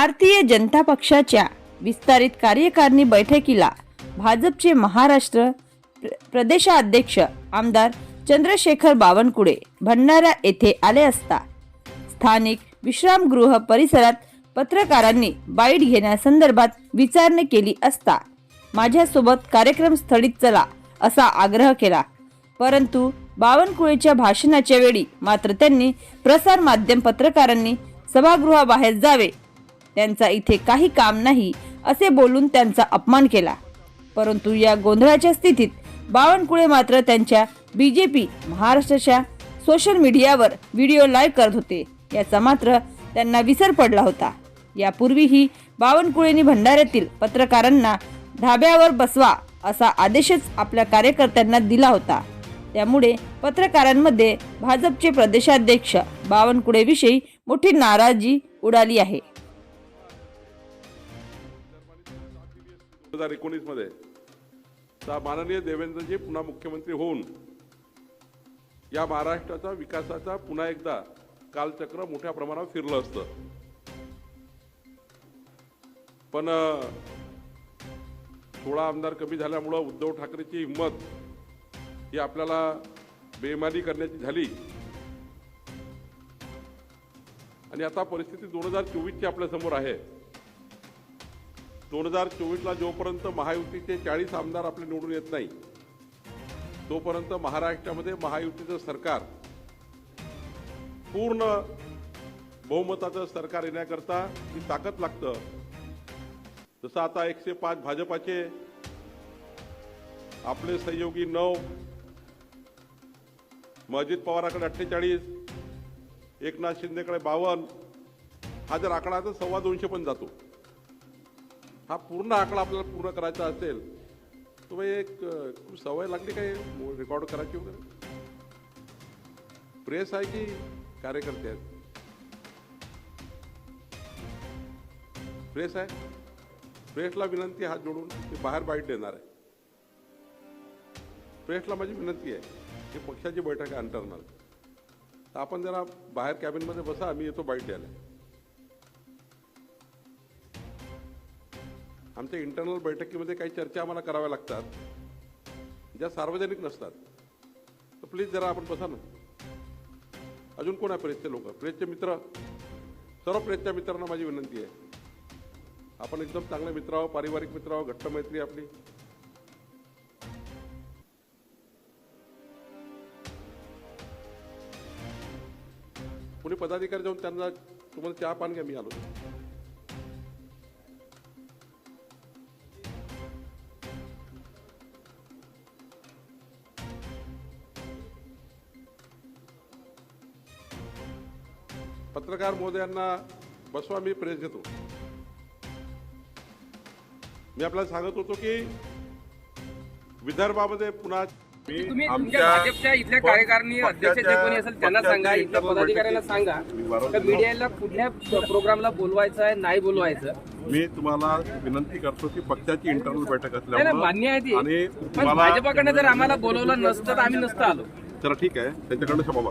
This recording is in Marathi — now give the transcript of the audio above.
भारतीय जनता पक्षाच्या विस्तारित कार्यकारिणी बैठकीला भाजपचे महाराष्ट्र प्र- प्रदेशाध्यक्ष आमदार चंद्रशेखर बावनकुळे भंडारा येथे आले असता. स्थानिक विश्रामगृह परिसरात पत्रकारांनी बाईट घेण्यासंदर्भात विचारणे केली असता माझ्यासोबत कार्यक्रम स्थळीत चला असा आग्रह केला. परंतु बावनकुळेच्या भाषणाच्या वेळी मात्र त्यांनी प्रसार माध्यम पत्रकारांनी सभागृहाबाहेर जावे त्यांचा इथे काही काम नाही असे बोलून त्यांचा अपमान केला. परंतु या गोंधळाच्या स्थितीत बावनकुळे मात्र त्यांच्या बी जे पी महाराष्ट्राच्या सोशल मीडियावर व्हिडिओ लाईव्ह करत होते. याचा मात्र त्यांना विसर पडला होता. यापूर्वीही बावनकुळेंनी भंडाऱ्यातील पत्रकारांना धाब्यावर बसवा असा आदेशच आपल्या कार्यकर्त्यांना दिला होता. त्यामुळे पत्रकारांमध्ये भाजपचे प्रदेशाध्यक्ष बावनकुळेविषयी मोठी नाराजी उडाली आहे. हजार एकोणीसमध्ये माननीय देवेंद्रजी पुन्हा मुख्यमंत्री होऊन या महाराष्ट्राचा विकासाचा पुन्हा एकदा कालचक्र मोठ्या प्रमाणावर फिरलं असतं. पण सोळा आमदार कमी झाल्यामुळं उद्धव ठाकरेची हिंमत ही आपल्याला बेमानी करण्याची झाली. आणि आता परिस्थिती दोन हजार चोवीसची आपल्यासमोर आहे. दोन हजार चोवीसला जोपर्यंत महायुतीचे चाळीस आमदार आपले निवडून येत नाही तोपर्यंत महाराष्ट्रामध्ये महायुतीचं सरकार पूर्ण बहुमताचं सरकार येण्याकरता ही ताकद लागतं. जसं आता एकशे पाच भाजपाचे आपले सहयोगी नऊ अजित पवाराकडे अठ्ठेचाळीस एकनाथ शिंदेकडे बावन्न हा जर आकडा तर सव्वा दोनशे पण जातो. हा पूर्ण आकडा आपल्याला पूर्ण करायचा असेल तर मग एक खूप सवय लागली काय? रेकॉर्ड करायची वगैरे? प्रेस आहे की कार्यकर्ते आहेत? प्रेस आहे? प्रेसला विनंती हात जोडून ते बाहेर बाईट देणार आहे. प्रेसला माझी विनंती आहे की पक्षाची बैठक आहे अंतरणार तर आपण जरा बाहेर कॅबिनमध्ये बसा मी येतो बाईट द्यायला. आमच्या इंटरनल बैठकीमध्ये काही चर्चा आम्हाला कराव्या लागतात ज्या सार्वजनिक नसतात. तर प्लीज जरा आपण बसा ना. अजून कोण आहे प्रेसचे लोक? प्रेसचे मित्र? सर्व प्रेसच्या मित्रांना माझी विनंती आहे. आपण एकदम चांगले मित्र आहोत पारिवारिक मित्र आहोत घट्ट मैत्री आपली. कुणी पदाधिकारी जाऊन त्यांना तुम्हाला चहा पान घ्या मी आलो. पत्रकार महोदयांना बसवा मी प्रेस घेतो. मी आपल्याला सांगत होतो की विदर्भामध्ये पुन्हा तुम्ही तुमच्या भाजपच्या इथल्या कार्यकारिणी अध्यक्ष जे कोणी असेल त्यांना सांगा इथल्या पदाधिकाऱ्यांना सांगा. का मीडियाला कुठल्या प्रोग्रामला बोलवायचं आहे नाही बोलवायचं? मी तुम्हाला विनंती करतो की पक्षाची इंटरनल बैठक नाही, मान्य आहे ती. आणि भाजपाकडनं जर आम्हाला बोलवलं नसतं तर आम्ही नसतं आलो. चला ठीक आहे. त्यांच्याकडनं क्षमा